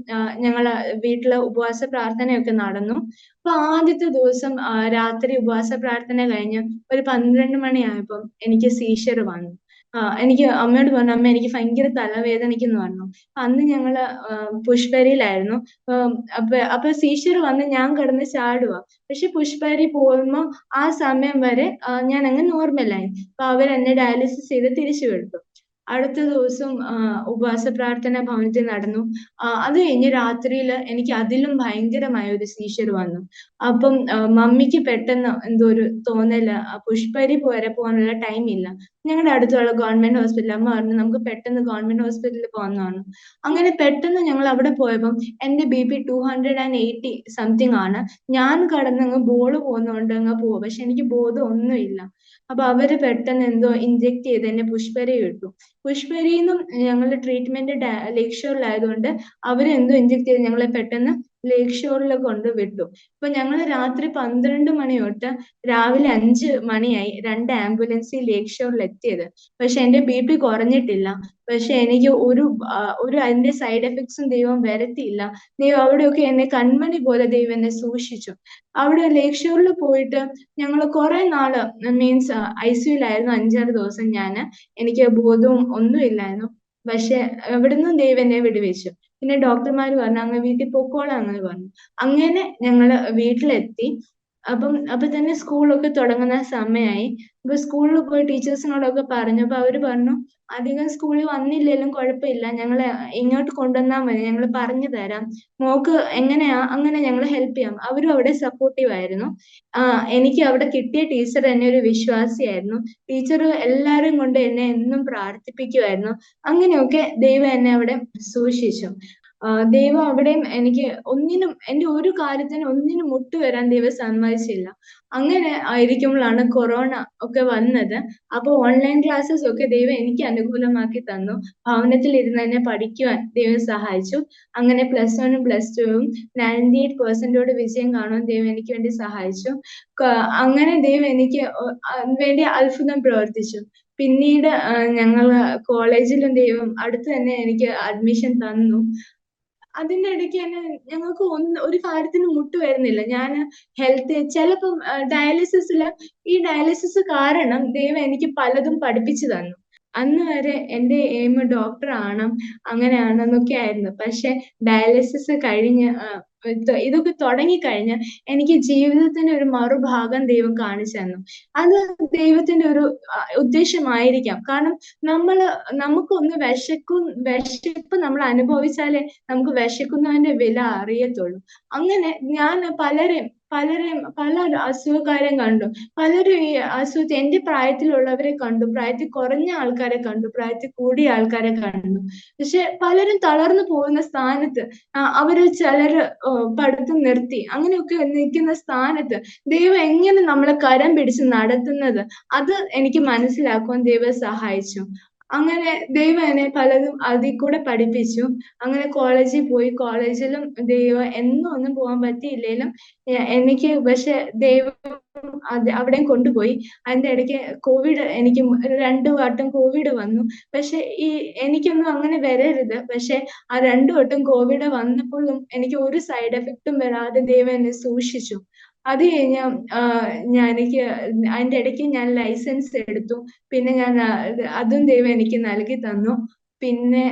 ഞങ്ങൾ വീട്ടിൽ ഉപവാസ പ്രാർത്ഥനയൊക്കെ നടന്നു. അപ്പൊ ആദ്യത്തെ ദിവസം രാത്രി ഉപവാസ പ്രാർത്ഥന കഴിഞ്ഞ് ഒരു പന്ത്രണ്ട് മണിയായപ്പം എനിക്ക് സീഷർ വന്നു. എനിക്ക് അമ്മയോട് പറഞ്ഞു അമ്മ എനിക്ക് ഭയങ്കര തലവേദനിക്കുന്നു പറഞ്ഞു. അന്ന് ഞങ്ങൾ പുഷ്പരിയിലായിരുന്നു. അപ്പൊ അപ്പൊ സീഷർ വന്ന് ഞാൻ കിടന്ന് ചാടുക പക്ഷെ പുഷ്പരി പോകുമ്പോ ആ സമയം വരെ ഞാൻ അങ്ങ് നോർമലായി അപ്പൊ അവരെന്നെ ഡയാലിസിസ് ചെയ്ത് തിരിച്ചു വിട്ടു. അടുത്ത ദിവസം ഉപവാസ പ്രാർത്ഥന ഭവനത്തിൽ നടന്നു. അത് കഴിഞ്ഞ് രാത്രിയിൽ എനിക്ക് അതിലും ഭയങ്കരമായ ഒരു സീഷർ വന്നു. അപ്പം മമ്മിക്ക് പെട്ടെന്ന് എന്തോ ഒരു തോന്നൽ പുഷ്പരി വരെ പോകാനുള്ള ടൈം ഇല്ല. ഞങ്ങളുടെ അടുത്തുള്ള ഗവൺമെന്റ് ഹോസ്പിറ്റൽ അമ്മ പറഞ്ഞു നമുക്ക് പെട്ടെന്ന് ഗവൺമെന്റ് ഹോസ്പിറ്റലിൽ പോകുന്നതാണ് അങ്ങനെ പെട്ടെന്ന് ഞങ്ങൾ അവിടെ പോയപ്പം എന്റെ B P two hundred and eighty something ആണ്. ഞാൻ കടന്ന് അങ്ങ് ബോൾ പോകുന്നോണ്ട് അങ്ങ് പോവും. പക്ഷെ എനിക്ക് ബോധം ഒന്നുമില്ല. അപ്പൊ അവർ പെട്ടെന്ന് എന്തോ ഇഞ്ചെക്ട് ചെയ്ത് എന്നെ പുഷ്പരെ ഇട്ടു പുഷ്പരിന്നും ഞങ്ങളുടെ ട്രീറ്റ്മെന്റ് ആയതുകൊണ്ട് ഷോറിലായതുകൊണ്ട് അവരെന്തോ ഇഞ്ചക്ട് ചെയ്ത് ഞങ്ങളെ പെട്ടെന്ന് ലേക്ക് ഷോറിൽ കൊണ്ട് വിട്ടു. ഇപ്പൊ ഞങ്ങൾ രാത്രി പന്ത്രണ്ട് മണി തൊട്ട് രാവിലെ അഞ്ച് മണിയായി രണ്ട് ആംബുലൻസിൽ ലേക്ക് ഷോറിൽ എത്തിയത്. പക്ഷെ എന്റെ ബി പി കുറഞ്ഞിട്ടില്ല. പക്ഷെ എനിക്ക് ഒരു ഒരു അതിന്റെ സൈഡ് എഫക്ട്സും ദൈവം വരത്തിയില്ല. ദൈവം അവിടെയൊക്കെ എന്നെ കൺമണി പോലെ ദൈവം എന്നെ സൂക്ഷിച്ചു. അവിടെ ലേക്ക് ഷോറിൽ പോയിട്ട് ഞങ്ങൾ കുറെ നാൾ മീൻസ് ഐ സിയുലായിരുന്നു അഞ്ചാറ് ദിവസം ഞാൻ എനിക്ക് ബോധവും ഒന്നുമില്ലായിരുന്നു. പക്ഷെ എവിടുന്നും ദൈവം എന്നെ വിടുവിച്ചു. പിന്നെ ഡോക്ടർമാർ പറഞ്ഞു അങ്ങ് വീട്ടിൽ പൊക്കോളാം അങ്ങനെ പറഞ്ഞു. അങ്ങനെ ഞങ്ങൾ വീട്ടിലെത്തി. അപ്പം അപ്പൊ തന്നെ സ്കൂളൊക്കെ തുടങ്ങുന്ന സമയമായി അപ്പൊ സ്കൂളിൽ പോയി ടീച്ചേഴ്സിനോടൊക്കെ പറഞ്ഞു അപ്പൊ അവർ പറഞ്ഞു അധികം സ്കൂളിൽ വന്നില്ലെങ്കിലും കുഴപ്പമില്ല. ഞങ്ങളെ ഇങ്ങോട്ട് കൊണ്ടുവന്നാൽ മതി. ഞങ്ങൾ പറഞ്ഞു തരാം. മോക്ക് എങ്ങനെയാ അങ്ങനെ ഞങ്ങൾ ഹെൽപ്പ് ചെയ്യാം. അവരും അവിടെ സപ്പോർട്ടീവ് ആയിരുന്നു. ആ എനിക്ക് അവിടെ കിട്ടിയ ടീച്ചർ എന്നെ ഒരു വിശ്വാസിയായിരുന്നു. ടീച്ചർ എല്ലാവരും കൊണ്ട് എന്നെ എന്നും പ്രാർത്ഥിപ്പിക്കുമായിരുന്നു. അങ്ങനെയൊക്കെ ദൈവം എന്നെ അവിടെ സൂക്ഷിച്ചു. ദൈവം അവിടെയും എനിക്ക് ഒന്നിനും എന്റെ ഒരു കാര്യത്തിന് ഒന്നിനും മുട്ടുവരാൻ ദൈവം സമ്മതിച്ചില്ല. അങ്ങനെ ആയിരിക്കുമ്പോഴാണ് കൊറോണ ഒക്കെ വന്നത്. അപ്പോൾ ഓൺലൈൻ ക്ലാസ്സസ് ഒക്കെ ദൈവം എനിക്ക് അനുകൂലമാക്കി തന്നു. ഭവനത്തിൽ ഇരുന്ന് തന്നെ പഠിക്കുവാൻ ദൈവം സഹായിച്ചു. അങ്ങനെ പ്ലസ് വണ്ണും പ്ലസ് ടുവും നയന്റി എയ്റ്റ് പെർസെന്റോട് വിജയം കാണുവാൻ ദൈവം എനിക്ക് വേണ്ടി സഹായിച്ചു. അങ്ങനെ ദൈവം എനിക്ക് വേണ്ടി അത്ഭുതം പ്രവർത്തിച്ചു. പിന്നീട് ഞങ്ങൾ കോളേജിലും ദൈവം അടുത്ത് തന്നെ എനിക്ക് അഡ്മിഷൻ തന്നു. അതിന്റെ ഇടയ്ക്ക് തന്നെ ഞങ്ങൾക്ക് ഒന്ന് ഒരു കാര്യത്തിന് മുട്ട് വരുന്നില്ല. ഞാൻ ഹെൽത്ത് ചിലപ്പം ഡയാലിസിസിൽ ഈ ഡയാലിസിസ് കാരണം ദൈവം എനിക്ക് പലതും പഠിപ്പിച്ചു തന്നു. അന്ന് വരെ എന്റെ എയിം ഡോക്ടർ ആവണം അങ്ങനെയാണെന്നൊക്കെ ആയിരുന്നു പക്ഷെ ഡയാലിസിസ് കഴിഞ്ഞ് ഇതൊക്കെ തുടങ്ങിക്കഴിഞ്ഞ് എനിക്ക് ജീവിതത്തിന്റെ ഒരു മറുഭാഗം ദൈവം കാണിച്ചു തന്നു. അത് ദൈവത്തിന്റെ ഒരു ഉദ്ദേശമായിരിക്കാം. കാരണം നമ്മൾ നമുക്കൊന്ന് വിശക്കും വിശപ്പ് നമ്മൾ അനുഭവിച്ചാലേ നമുക്ക് വിശക്കുന്നവന്റെ വില അറിയത്തുള്ളൂ. അങ്ങനെ ഞാൻ പലരെയും പലരെയും പല അസുഖക്കാരെയും കണ്ടു. പലരും ഈ അസുഖത്തെ എന്റെ പ്രായത്തിലുള്ളവരെ കണ്ടു. പ്രായത്തിൽ കുറഞ്ഞ ആൾക്കാരെ കണ്ടു. പ്രായത്തിൽ കൂടിയ ആൾക്കാരെ കണ്ടു. പക്ഷെ പലരും തളർന്നു പോകുന്ന സ്ഥാനത്ത് അവർ ചിലർ പഠിത്തം നിർത്തി. അങ്ങനെയൊക്കെ നിൽക്കുന്ന സ്ഥാനത്ത് ദൈവം എങ്ങനെ നമ്മളെ കരം പിടിച്ച് നടത്തുന്നത്? അത് എനിക്ക് മനസ്സിലാക്കുവാൻ ദൈവം സഹായിച്ചു. അങ്ങനെ ദൈവം എന്നെ പലതും അതിൽ കൂടെ പഠിപ്പിച്ചു. അങ്ങനെ കോളേജിൽ പോയി. കോളേജിലും ദൈവം എന്നും ഒന്നും പോകാൻ പറ്റിയില്ലെങ്കിലും എനിക്ക് പക്ഷെ ദൈവം അത് അവിടെയും കൊണ്ടുപോയി. അതിന്റെ ഇടയ്ക്ക് കോവിഡ് എനിക്ക് രണ്ടു വട്ടം കോവിഡ് വന്നു. പക്ഷെ ഈ എനിക്കൊന്നും അങ്ങനെ വരരുത്. പക്ഷെ ആ രണ്ടു വട്ടം കോവിഡ് വന്നപ്പോഴും എനിക്ക് ഒരു സൈഡ് എഫക്റ്റും വരാതെ ദൈവം എന്നെ സൂക്ഷിച്ചു. അത് കഴിഞ്ഞ് ഞാൻ എനിക്ക് അതിന്റെ ഇടയ്ക്ക് ഞാൻ ലൈസൻസ് എടുത്തു. പിന്നെ ഞാൻ അതും ദൈവം എനിക്ക് നൽകി തന്നു. പിന്നെ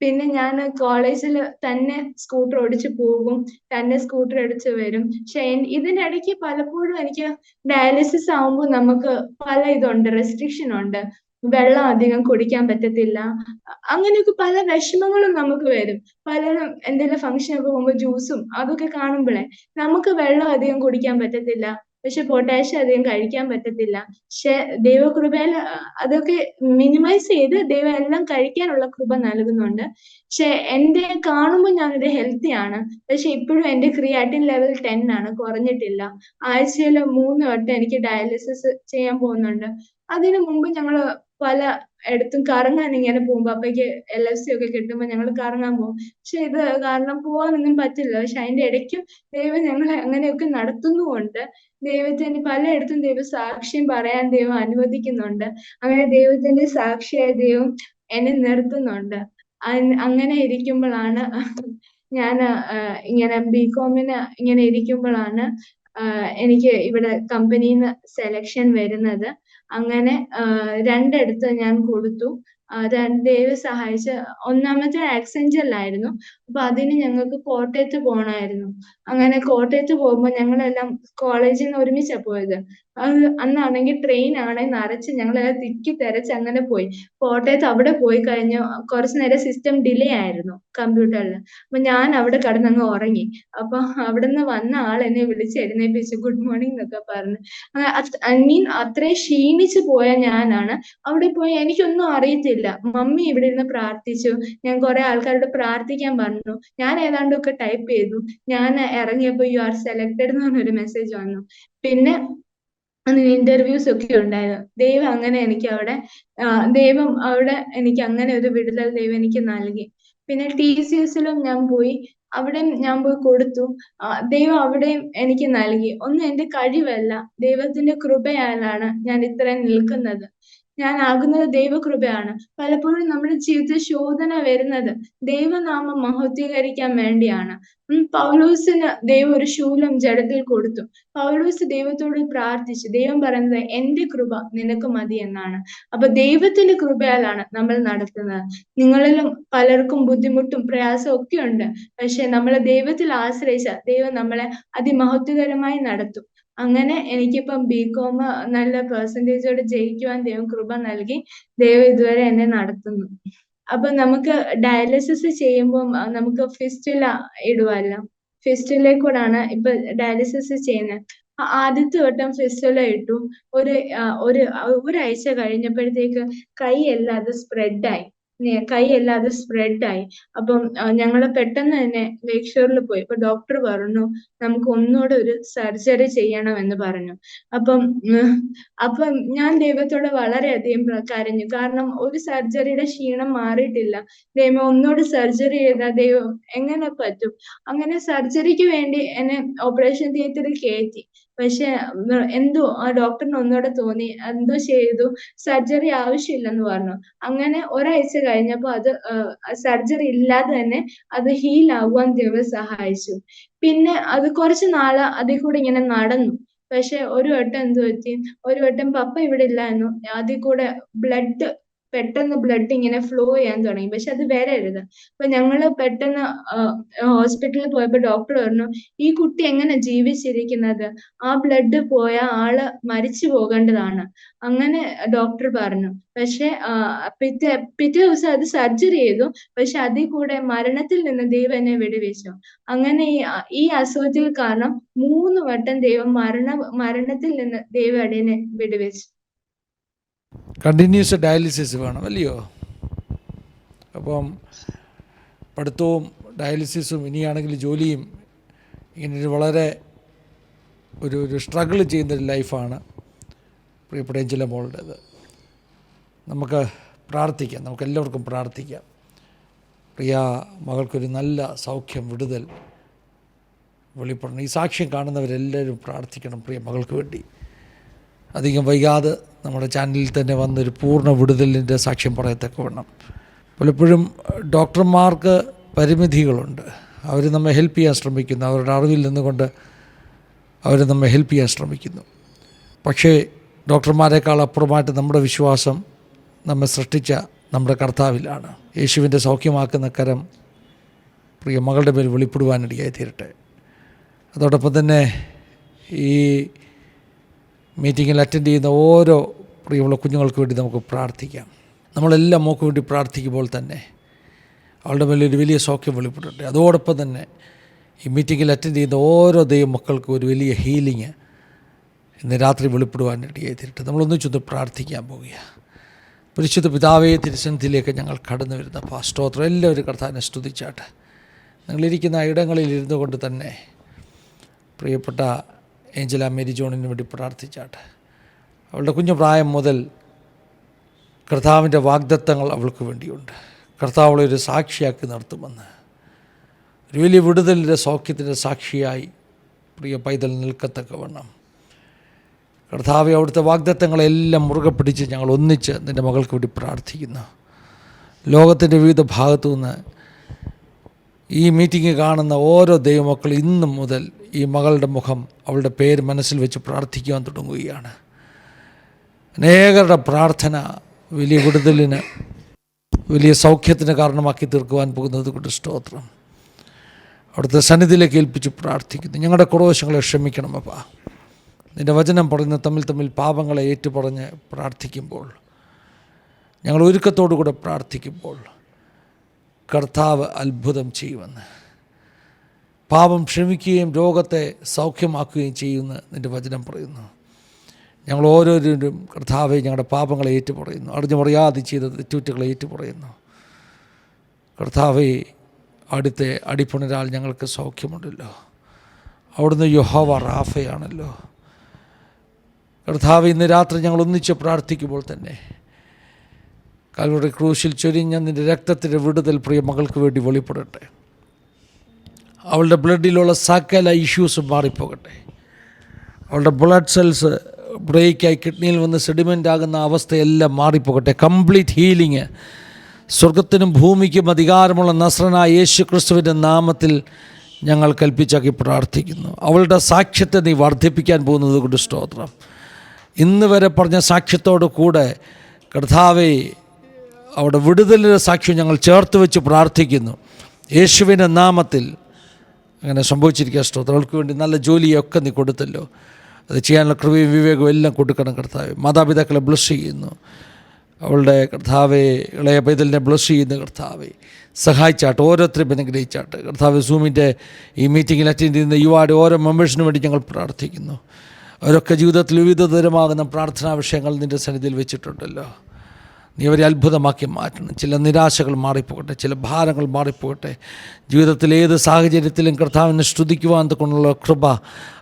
പിന്നെ ഞാൻ കോളേജിൽ തന്നെ സ്കൂട്ടർ ഓടിച്ചു പോകും തന്നെ സ്കൂട്ടർ ഓടിച്ച് വരും. പക്ഷെ ഇതിനിടയ്ക്ക് പലപ്പോഴും എനിക്ക് ഡയാലിസിസ് ആവുമ്പോൾ നമുക്ക് പല ഇതുണ്ട് റെസ്ട്രിക്ഷൻ ഉണ്ട്. വെള്ളം അധികം കുടിക്കാൻ പറ്റത്തില്ല. അങ്ങനെയൊക്കെ പല വിഷമങ്ങളും നമുക്ക് വരും. പല എന്തെങ്കിലും ഫംഗ്ഷൻ ഒക്കെ പോകുമ്പോൾ ജ്യൂസും അതൊക്കെ കാണുമ്പോഴേ നമുക്ക് വെള്ളം അധികം കുടിക്കാൻ പറ്റത്തില്ല. പക്ഷെ പൊട്ടാഷ്യം അധികം കഴിക്കാൻ പറ്റത്തില്ല. പക്ഷെ ദൈവകൃപയിൽ അതൊക്കെ മിനിമൈസ് ചെയ്ത് ദൈവം എല്ലാം കഴിക്കാനുള്ള കൃപ നൽകുന്നുണ്ട്. പക്ഷെ എന്റെ കാണുമ്പോൾ ഞാനൊരു ഹെൽത്തി ആണ്. പക്ഷെ ഇപ്പോഴും എന്റെ ക്രിയാറ്റിൻ ലെവൽ ടെൻ ആണ് കുറഞ്ഞിട്ടില്ല. ആഴ്ചയിൽ മൂന്ന് വട്ടം എനിക്ക് ഡയാലിസിസ് ചെയ്യാൻ പോകുന്നുണ്ട്. അതിനു മുമ്പ് ഞങ്ങൾ പല ഇടത്തും കറങ്ങാൻ ഇങ്ങനെ പോകുമ്പോ അപ്പയ്ക്ക് എൽ എഫ് സി ഒക്കെ കിട്ടുമ്പോ ഞങ്ങൾ കറങ്ങാൻ പോകും. പക്ഷെ ഇത് കാരണം പോവാനൊന്നും പറ്റില്ല. പക്ഷെ അതിന്റെ ഇടയ്ക്കും ദൈവം ഞങ്ങളെ അങ്ങനെയൊക്കെ നടത്തുന്നുമുണ്ട്. ദൈവത്തിന് പലയിടത്തും ദൈവം സാക്ഷ്യം പറയാൻ ദൈവം അനുവദിക്കുന്നുണ്ട്. അങ്ങനെ ദൈവത്തിന്റെ സാക്ഷിയായ ദൈവം എന്നെ നിർത്തുന്നുണ്ട്. അങ്ങനെ ഇരിക്കുമ്പോഴാണ് ഞാൻ ഇങ്ങനെ ബികോമിന് ഇങ്ങനെ ഇരിക്കുമ്പോഴാണ് എനിക്ക് ഇവിടെ കമ്പനിയിൽ നിന്ന് സെലക്ഷൻ വരുന്നത്. അങ്ങനെ രണ്ടിടത്ത് ഞാൻ കൊടുത്തു. ദൈവം സഹായിച്ച് ഒന്നാമത്തെ ആക്സെഞ്ചറിലായിരുന്നു അപ്പൊ അതിന് ഞങ്ങൾക്ക് കോട്ടയത്ത് പോകണമായിരുന്നു അങ്ങനെ കോട്ടയത്ത് പോകുമ്പോൾ ഞങ്ങളെല്ലാം കോളേജിൽ നിന്ന് ഒരുമിച്ചാ പോയത്. അത് അന്നാണെങ്കിൽ ട്രെയിൻ ആണെ നിറച്ച് ഞങ്ങൾ തിക്കി തിരച്ച് അങ്ങനെ പോയി. കോട്ടയത്ത് അവിടെ പോയി കഴിഞ്ഞു കുറച്ചു നേരം സിസ്റ്റം ഡിലേ ആയിരുന്നു കമ്പ്യൂട്ടറിൽ അപ്പൊ ഞാൻ അവിടെ കിടന്നങ്ങ് ഉറങ്ങി. അപ്പൊ അവിടുന്ന് വന്ന ആൾ എന്നെ വിളിച്ച് എഴുന്നേപ്പിച്ചു ഗുഡ് മോർണിംഗ് എന്നൊക്കെ പറഞ്ഞു. ഐ മീൻ അത്രയും ക്ഷീണിച്ചു പോയ ഞാനാണ്. അവിടെ പോയി എനിക്കൊന്നും അറിയത്തില്ല. മമ്മി ഇവിടെ ഇരുന്ന് പ്രാർത്ഥിച്ചു. ഞാൻ കുറെ ആൾക്കാരോട് പ്രാർത്ഥിക്കാൻ പറഞ്ഞു. ഞാൻ ഏതാണ്ടൊക്കെ ടൈപ്പ് ചെയ്തു. ഞാൻ ഇറങ്ങിയപ്പോ യു ആർ സെലക്ടഡ് എന്ന് പറഞ്ഞൊരു മെസ്സേജ് വന്നു. പിന്നെ ഇന്റർവ്യൂസ് ഒക്കെ ഉണ്ടായിരുന്നു. ദൈവം അങ്ങനെ എനിക്ക് അവിടെ ദൈവം അവിടെ എനിക്ക് അങ്ങനെ ഒരു വിടുതൽ ദൈവം എനിക്ക് നൽകി. പിന്നെ ടി സി എസിലും ഞാൻ പോയി. അവിടെ ഞാൻ പോയി കൊടുത്തു. ദൈവം അവിടെയും എനിക്ക് നൽകി. ഒന്നും എന്റെ കഴിവല്ല. ദൈവത്തിന്റെ കൃപയാലാണ് ഞാൻ ഇത്രയും നിൽക്കുന്നത്. ഞാനാകുന്നത് ദൈവകൃപയാണ്. പലപ്പോഴും നമ്മുടെ ജീവിതത്തിൽ ശോധന വരുന്നത് ദൈവനാമം മഹത്വീകരിക്കാൻ വേണ്ടിയാണ്. പൗലൂസിന് പൗലോസിന് ദൈവം ഒരു ശൂലം ജഡത്തിൽ കൊടുത്തു. പൗലോസ് ദൈവത്തോട് പ്രാർത്ഥിച്ചു. ദൈവം പറയുന്നത് എന്റെ കൃപ നിനക്ക് മതി എന്നാണ്. അപ്പൊ ദൈവത്തിന്റെ കൃപയാലാണ് നമ്മൾ നടത്തുന്നത്. നിങ്ങളിലും പലർക്കും ബുദ്ധിമുട്ടും പ്രയാസവും ഒക്കെ ഉണ്ട്. പക്ഷെ നമ്മൾ ദൈവത്തിൽ ആശ്രയിച്ച ദൈവം നമ്മളെ അതിമഹത്വകരമായി നടത്തും. അങ്ങനെ എനിക്കിപ്പം ബി കോം നല്ല പെർസെന്റേജോട് ജയിക്കുവാൻ ദൈവം കൃപ നൽകി ദൈവം ഇതുവരെ എന്നെ നടത്തുന്നു. അപ്പൊ നമുക്ക് ഡയാലിസിസ് ചെയ്യുമ്പോൾ നമുക്ക് ഫിസ്റ്റില ഇടുവല്ലോ. ഫിസ്റ്റിലെ കൂടാണ് ഇപ്പൊ ഡയാലിസിസ് ചെയ്യുന്നത്. ആദ്യത്തെ വട്ടം ഫിസ്റ്റുല ഇട്ടു. ഒരു ഒരു ഒരാഴ്ച കഴിഞ്ഞപ്പോഴത്തേക്ക് കൈ എല്ലാം അത് സ്പ്രെഡായി കൈ അല്ലാതെ സ്പ്രെഡായി അപ്പം ഞങ്ങൾ പെട്ടെന്ന് തന്നെ ലേക്ക് പോയി. അപ്പൊ ഡോക്ടർ പറഞ്ഞു നമുക്ക് ഒന്നുകൂടെ ഒരു സർജറി ചെയ്യണമെന്ന് പറഞ്ഞു. അപ്പം അപ്പം ഞാൻ ദൈവത്തോട് വളരെയധികം കരഞ്ഞു. കാരണം ഒരു സർജറിയുടെ ക്ഷീണം മാറിയിട്ടില്ല. ദൈവം ഒന്നുകൂടി സർജറി ചെയ്താൽ ദൈവം എങ്ങനെ പറ്റും? അങ്ങനെ സർജറിക്ക് വേണ്ടി എന്നെ ഓപ്പറേഷൻ തിയേറ്ററിൽ കയറ്റി പക്ഷെ എന്തോ ആ ഡോക്ടറിന് ഒന്നുകൂടെ തോന്നി എന്തോ ചെയ്തു സർജറി ആവശ്യമില്ലെന്ന് പറഞ്ഞു. അങ്ങനെ ഒരാഴ്ച കഴിഞ്ഞപ്പോൾ അത് സർജറി ഇല്ലാതെ തന്നെ അത് ഹീൽ ആകുവാൻ ദൈവം സഹായിച്ചു. പിന്നെ അത് കുറച്ച് നാൾ അതിൽ കൂടെ ഇങ്ങനെ നടന്നു. പക്ഷെ ഒരു വട്ടം എന്തു പറ്റി? ഒരു വട്ടം പപ്പ ഇവിടെ ഇല്ലായിരുന്നു അതിൽ കൂടെ ബ്ലഡ് പെട്ടെന്ന് ബ്ലഡ് ഇങ്ങനെ ഫ്ലോ ചെയ്യാൻ തുടങ്ങി. പക്ഷെ അത് വരരുത് അപ്പൊ ഞങ്ങൾ പെട്ടെന്ന് ഹോസ്പിറ്റലിൽ പോയപ്പോ ഡോക്ടർ പറഞ്ഞു ഈ കുട്ടി എങ്ങനെ ജീവിച്ചിരിക്കുന്നത്? ആ ബ്ലഡ് പോയ ആൾ മരിച്ചു പോകേണ്ടതാണ്. അങ്ങനെ ഡോക്ടർ പറഞ്ഞു. പക്ഷെ പിറ്റേ പിറ്റേ ദിവസം അത് സർജറി ചെയ്തു. പക്ഷെ അതിൽ കൂടെ മരണത്തിൽ നിന്ന് ദൈവം എന്നെ വിടുവിച്ചു. അങ്ങനെ ഈ ഈ അസുഖത്തിൽ കാരണം മൂന്ന് വട്ടം ദൈവം മരണ മരണത്തിൽ നിന്ന് ദൈവം അടിയനെ വിടുവിച്ചു. കണ്ടിന്യൂസ് ഡയാലിസിസ് വേണം അല്ലയോ? അപ്പം പഠിത്തവും ഡയാലിസിസും ഇനിയാണെങ്കിൽ ജോലിയും ഇങ്ങനൊരു വളരെ ഒരു ഒരു സ്ട്രഗിൾ ചെയ്യുന്നൊരു ലൈഫാണ് പ്രിയപ്പെട്ട ചില മോളുടേത്. നമുക്ക് പ്രാർത്ഥിക്കാം നമുക്ക് എല്ലാവർക്കും പ്രാർത്ഥിക്കാം. പ്രിയ മകൾക്കൊരു നല്ല സൗഖ്യം വിടുതൽ വെളിപ്പെടണം. ഈ സാക്ഷ്യം കാണുന്നവരെല്ലാവരും പ്രാർത്ഥിക്കണം പ്രിയ മകൾക്ക് വേണ്ടി. അധികം വൈകാതെ നമ്മുടെ ചാനലിൽ തന്നെ വന്നൊരു പൂർണ വിടുതലിന്റെ സാക്ഷ്യം പറയത്തക്കവണ്ണം പലപ്പോഴും ഡോക്ടർമാർക്ക് പരിമിതികളുണ്ട്. അവർ നമ്മെ ഹെൽപ്പ് ചെയ്യാൻ ശ്രമിക്കുന്നു. അവരുടെ അറിവിൽ നിന്നുകൊണ്ട് അവർ നമ്മെ ഹെൽപ്പ് ചെയ്യാൻ ശ്രമിക്കുന്നു. പക്ഷേ ഡോക്ടർമാരെക്കാൾ അപ്പുറമായിട്ട് നമ്മുടെ വിശ്വാസം നമ്മെ സൃഷ്ടിച്ച നമ്മുടെ കർത്താവിലാണ്. യേശുവിന്റെ സൗഖ്യമാക്കുന്ന കരം പ്രിയ മകളുടെ പേര് വെളിപ്പെടുവാനിടയായി തീരട്ടെ. അതോടൊപ്പം തന്നെ ഈ മീറ്റിങ്ങിൽ അറ്റൻഡ് ചെയ്യുന്ന ഓരോ പ്രിയമുള്ള കുഞ്ഞുങ്ങൾക്ക് വേണ്ടി നമുക്ക് പ്രാർത്ഥിക്കാം. നമ്മളെല്ലാം മോക്ക് വേണ്ടി പ്രാർത്ഥിക്കുമ്പോൾ തന്നെ അവളുടെ മേലെ ഒരു വലിയ സൗഖ്യം വെളിപ്പെട്ടിട്ടുണ്ട്. അതോടൊപ്പം തന്നെ ഈ മീറ്റിങ്ങിൽ അറ്റൻഡ് ചെയ്യുന്ന ഓരോ ദൈവ മക്കൾക്കും ഒരു വലിയ ഹീലിങ് ഇന്ന് രാത്രി വെളിപ്പെടുവാൻ ഇടയായി തീരട്ടെ നമ്മളൊന്നിച്ചൊന്ന് പ്രാർത്ഥിക്കാൻ പോവുക പരിശുദ്ധ പിതാവേ തിരുസന്നിധിയിലേക്ക് ഞങ്ങൾ കടന്നു വരുന്ന പാസ്റ്റോത്രം എല്ലാവരും കർത്താവിനെ സ്തുതിച്ചാട്ടെ. നിങ്ങളിരിക്കുന്ന ഇടങ്ങളിൽ ഇരുന്നു കൊണ്ട് തന്നെ പ്രിയപ്പെട്ട ഏഞ്ചല മേരി ജോണിന് വേണ്ടി പ്രാർത്ഥിച്ചാട്ടെ. അവളുടെ കുഞ്ഞു പ്രായം മുതൽ കർത്താവിന്റെ വാഗ്ദത്തങ്ങൾ അവൾക്ക് വേണ്ടിയുണ്ട്. കർത്താവ് അവളെ ഒരു സാക്ഷിയാക്കി നിർത്തുമെന്ന്. ഒരു വലിയ വിടുതലിന്റെ സൗഖ്യത്തിന്റെ സാക്ഷിയായി പ്രിയ പൈതൽ നിൽക്കത്തക്കവണ്ണം. കർത്താവ് അവിടുത്തെ വാഗ്ദത്തങ്ങളെല്ലാം മുറുകെ പിടിച്ച് ഞങ്ങൾ ഒന്നിച്ച് നിന്റെ മകൾക്ക് വേണ്ടി പ്രാർത്ഥിക്കുന്നു. ലോകത്തിന്റെ വിവിധ ഭാഗത്തു നിന്ന് ഈ മീറ്റിംഗ് കാണുന്ന ഓരോ ദൈവമക്കൾ ഇന്നും മുതൽ ഈ മകളുടെ മുഖം അവളുടെ പേര് മനസ്സിൽ വെച്ച് പ്രാർത്ഥിക്കുവാൻ തുടങ്ങുകയാണ്. അനേകരുടെ പ്രാർത്ഥന വലിയ വിടുതലിന് വലിയ സൗഖ്യത്തിന് കാരണമാക്കി തീർക്കുവാൻ പോകുന്നത് കൊണ്ട് സ്തോത്രം. അവിടുത്തെ സന്നിധിയിലേക്ക് ഏൽപ്പിച്ച് പ്രാർത്ഥിക്കുന്നു. ഞങ്ങളുടെ കുറവശങ്ങളെ ക്ഷമിക്കണം അപ്പാ. നിന്റെ വചനം പറയുന്ന തമ്മിൽ തമ്മിൽ പാപങ്ങളെ ഏറ്റുപറഞ്ഞ് പ്രാർത്ഥിക്കുമ്പോൾ ഞങ്ങൾ ഒരുക്കത്തോടു കൂടെ പ്രാർത്ഥിക്കുമ്പോൾ കർത്താവ് അത്ഭുതം ചെയ്യുമെന്ന്. പാപം ക്ഷമിക്കുകയും രോഗത്തെ സൗഖ്യമാക്കുകയും ചെയ്യുന്ന നിന്റെ വചനം പറയുന്നു. ഞങ്ങൾ ഓരോരുത്തരും കർത്താവെ ഞങ്ങളുടെ പാപങ്ങളെ ഏറ്റുപറയുന്നു. അറിഞ്ഞു പറയാതെ ചെയ്ത തെറ്റുകുറ്റങ്ങളെ ഏറ്റുപറയുന്നു. കർത്താവെ അടുത്തെ അടിപ്പുണരാൽ ഞങ്ങൾക്ക് സൗഖ്യമുണ്ടല്ലോ. അവിടുന്ന് യഹോവ റാഫയാണല്ലോ. കർത്താവ് ഇന്ന് രാത്രി ഞങ്ങൾ ഒന്നിച്ച് പ്രാർത്ഥിക്കുമ്പോൾ തന്നെ കാൽവയുടെ ക്രൂശിൽ ചൊരിഞ്ഞ നിന്റെ രക്തത്തിന്റെ വിടുതൽ പ്രിയ മകൾക്ക് വേണ്ടി വെളിപ്പെടട്ടെ. അവളുടെ ബ്ലഡിലുള്ള സകല ഇഷ്യൂസും മാറിപ്പോകട്ടെ. അവളുടെ ബ്ലഡ് സെൽസ് ബ്രേക്കായി കിഡ്നിയിൽ വന്ന് സെഡിമെന്റ് ആകുന്ന അവസ്ഥയെല്ലാം മാറിപ്പോകട്ടെ. കംപ്ലീറ്റ് ഹീലിങ് സ്വർഗത്തിനും ഭൂമിക്കും അധികാരമുള്ള നസ്രനായ യേശു ക്രിസ്തുവിന്റെ നാമത്തിൽ ഞങ്ങൾ കൽപ്പിച്ചാക്കി പ്രാർത്ഥിക്കുന്നു. അവളുടെ സാക്ഷ്യത്തെ നീ വർദ്ധിപ്പിക്കാൻ പോകുന്നത് കൊണ്ട് സ്തോത്രം. ഇന്ന് വരെ പറഞ്ഞ സാക്ഷ്യത്തോടു കൂടെ കർത്താവേ അവിടെ വിടുതലിന്റെ സാക്ഷ്യം ഞങ്ങൾ ചേർത്ത് വെച്ച് പ്രാർത്ഥിക്കുന്നു. യേശുവിന്റെ നാമത്തിൽ അങ്ങനെ സംഭവിച്ചിരിക്കുക സ്തോത്രം. അവൾക്ക് വേണ്ടി നല്ല ജോലിയൊക്കെ നീ കൊടുത്തല്ലോ. അത് ചെയ്യാനുള്ള കൃപയും വിവേകവും എല്ലാം കൊടുക്കണം കർത്താവ്. മാതാപിതാക്കളെ ബ്ലസ് ചെയ്യുന്നു. അവളുടെ കർത്താവെ ഇളയ പൈതലിനെ ബ്ലസ് ചെയ്യുന്ന കർത്താവെ. സഹായിച്ചാട്ട് ഓരോരുത്തരും അനുഗ്രഹിച്ചാട്ട്. കർത്താവ് സൂമിന്റെ ഈ മീറ്റിങ്ങിൽ അറ്റൻഡ് ചെയ്യുന്ന യുവാടെ ഓരോ മെമ്പേഴ്സിനു വേണ്ടി ഞങ്ങൾ പ്രാർത്ഥിക്കുന്നു. അവരൊക്കെ ജീവിതത്തിൽ വിവിധതരമാകുന്ന പ്രാർത്ഥനാ വിഷയങ്ങൾ നിന്റെ സന്നിധിയിൽ വെച്ചിട്ടുണ്ടല്ലോ. നീ അവരെ അത്ഭുതമാക്കി മാറ്റണം. ചില നിരാശകൾ മാറിപ്പോകട്ടെ ചില ഭാരങ്ങൾ മാറിപ്പോകട്ടെ. ജീവിതത്തിൽ ഏത് സാഹചര്യത്തിലും കർത്താവിനെ സ്തുതിക്കുവാൻ കൊണ്ടുള്ള കൃപ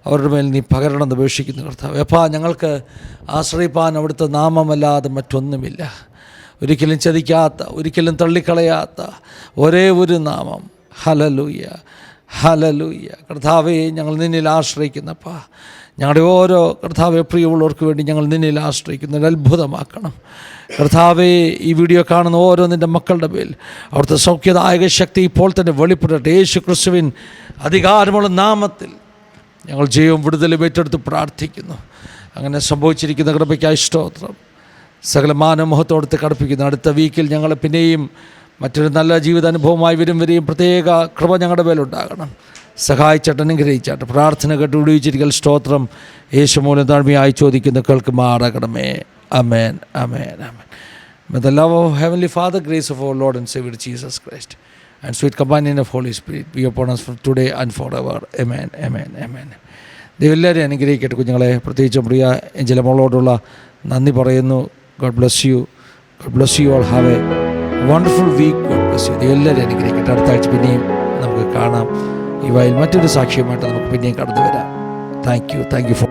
അവരുടെ മേൽ നീ പകരണം എന്ന് അപേക്ഷിക്കുന്നു കർത്താവ്. എപ്പാ ഞങ്ങൾക്ക് ആശ്രയിപ്പാൻ അവിടുത്തെ നാമമല്ലാതെ മറ്റൊന്നുമില്ല. ഒരിക്കലും ചതിക്കാത്ത ഒരിക്കലും തള്ളിക്കളയാത്ത ഒരേ ഒരു നാമം. ഹലലൂയ ഹലലൂയ കർത്താവെ ഞങ്ങൾ നിന്നിൽ ആശ്രയിക്കുന്നപ്പാ. ഞങ്ങളുടെ ഓരോ കർത്താവെ പ്രിയമുള്ളവർക്ക് വേണ്ടി ഞങ്ങൾ നിന്നിൽ ആശ്രയിക്കുന്നു. അത്ഭുതമാക്കണം. കർത്താവെ ഈ വീഡിയോ കാണുന്ന ഓരോ നിന്റെ മക്കളുടെ മേൽ അവിടുത്തെ സൗഖ്യദായക ശക്തി ഇപ്പോൾ തന്നെ വെളിപ്പെടട്ടെ. യേശു ക്രിസ്തുവിൻ അധികാരമുള്ള നാമത്തിൽ ഞങ്ങൾ ജീവം വിടുതലും ഏറ്റെടുത്ത് പ്രാർത്ഥിക്കുന്നു. അങ്ങനെ സംഭവിച്ചിരിക്കുന്ന കൃപയ്ക്കായി സ്തോത്രം. സകല മാനമോഹത്തോടത്ത് കടപ്പിക്കുന്നു. അടുത്ത വീക്കിൽ ഞങ്ങൾ പിന്നെയും മറ്റൊരു നല്ല ജീവിതാനുഭവമായി വരും വരെയും പ്രത്യേക കൃപ ഞങ്ങളുടെ മേലുണ്ടാകണം. സഹായിച്ചാട്ട് അനുഗ്രഹിച്ചാട്ട് പ്രാർത്ഥന കേട്ട് വിടുവിച്ചിരിക്കൽ സ്തോത്രം. യേശു മൂലം താഴ്മയായി ചോദിക്കുന്ന കേൾക്കുമാറാകണമേ amen amen amen May the love of Heavenly Father, grace of our Lord and Savior Jesus Christ, and sweet companion of Holy Spirit be upon us and today and forever. Amen, amen, amen. അനുഗ്രഹിക്കട്ടെ കുഞ്ഞുങ്ങളെ. പ്രത്യേകിച്ച് പ്രിയ ജലമോളോടുള്ള നന്ദി പറയുന്നു. God bless you God bless you all have a wonderful week God bless you ദൈവം അനുഗ്രഹിക്കട്ടെ. അടുത്ത ആഴ്ച പിന്നെയും നമുക്ക് കാണാം. ഈ വയൽ മറ്റൊരു സാക്ഷ്യമായിട്ട് നമുക്ക് പിന്നെയും കടന്നു വരാം thank you thank you for